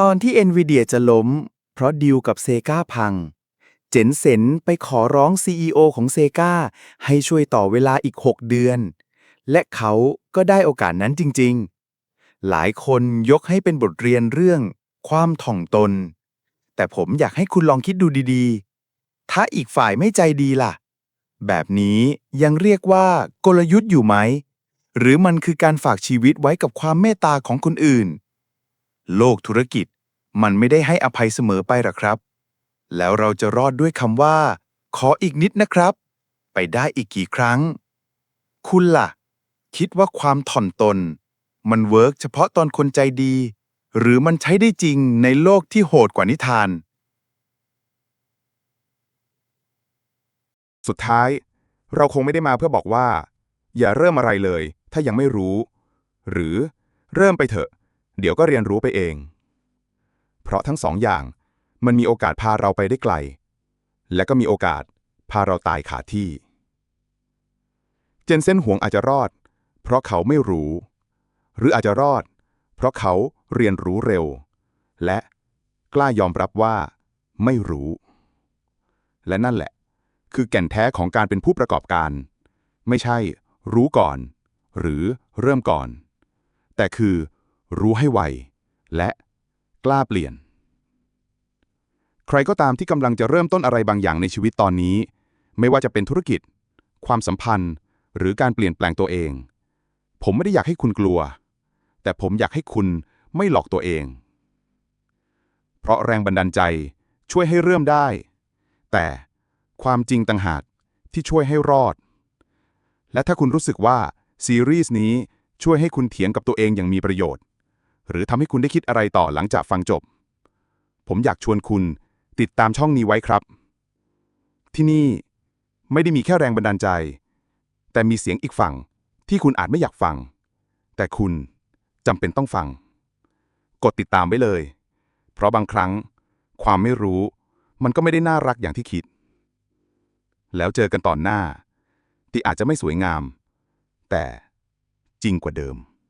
ตอนที่ NVIDIA จะล้ม เพราะดีลกับเซกาพัง เจนเซนไปขอร้อง CEO ของเซกาให้ช่วยต่อเวลาอีก 6 เดือน และเขาก็ได้โอกาสนั้นจริง ๆ หลายคนยกให้เป็นบทเรียนเรื่อง ความถ่อมตน แต่ผมอยากให้คุณลองคิดดูดีๆ ถ้าอีกฝ่ายไม่ใจดีล่ะ แบบนี้ยังเรียกว่ากลยุทธ์อยู่ไหม หรือมันคือการฝากชีวิตไว้กับความเมตตาของคนอื่น โลกธุรกิจมันไม่ได้ให้อภัยเสมอไปหรอกครับ แล้วเราจะรอดด้วยคำว่า ขออีกนิดนะครับ ไปได้อีกกี่ครั้ง คุณล่ะ คิดว่าความถ่อนตน มันเวิร์กเฉพาะตอนคนใจดี หรือมันใช้ได้จริงในโลกที่โหดกว่านิทาน สุดท้าย เราคงไม่ได้มาเพื่อบอกว่า อย่าเริ่มอะไรเลย ถ้ายังไม่รู้ หรือเริ่มไปเถอะ เดี๋ยวก็เรียนรู้ไปเอง เพราะทั้งสองอย่างมันมีโอกาสพาเราไปได้ไกล และก็มีโอกาสพาเราตายขาดที่ เจนเซนหวงอาจจะรอด เพราะเขาไม่รู้ หรืออาจจะรอด เพราะเขาเรียนรู้เร็ว และกล้ายอมรับว่า ไม่รู้ และนั่นแหละ คือแก่นแท้ของการเป็นผู้ประกอบการ ไม่ใช่ รู้ก่อน หรือเริ่มก่อน แต่คือ รู้ให้ไว และกล้าเปลี่ยน ใครก็ตามที่กำลังจะเริ่มต้นอะไรบางอย่างในชีวิตตอนนี้ ไม่ว่าจะเป็นธุรกิจ ความสัมพันธ์ หรือการเปลี่ยนแปลงตัวเอง ผมไม่ได้อยากให้คุณกลัว แต่ผมอยากให้คุณไม่หลอกตัวเอง เพราะแรงบันดาลใจช่วยให้เริ่มได้ แต่ความจริงต่างหากที่ช่วยให้รอด และถ้าคุณรู้สึกว่าซีรีส์นี้ช่วยให้คุณเถียงกับตัวเองอย่างมีประโยชน์ หรือทำให้คุณได้คิดอะไรต่อหลังจากฟังจบ ผมอยากชวนคุณติดตามช่องนี้ไว้ครับ ที่นี่ไม่ได้มีแค่แรงบันดาลใจ แต่มีเสียงอีกฝั่งที่คุณอาจไม่อยากฟัง แต่คุณจำเป็นต้องฟัง กดติดตามไว้เลย เพราะบางครั้ง ความไม่รู้ มันก็ไม่ได้น่ารักอย่างที่คิด แล้วเจอกันตอนหน้า ที่อาจจะไม่สวยงาม แต่จริงกว่าเดิม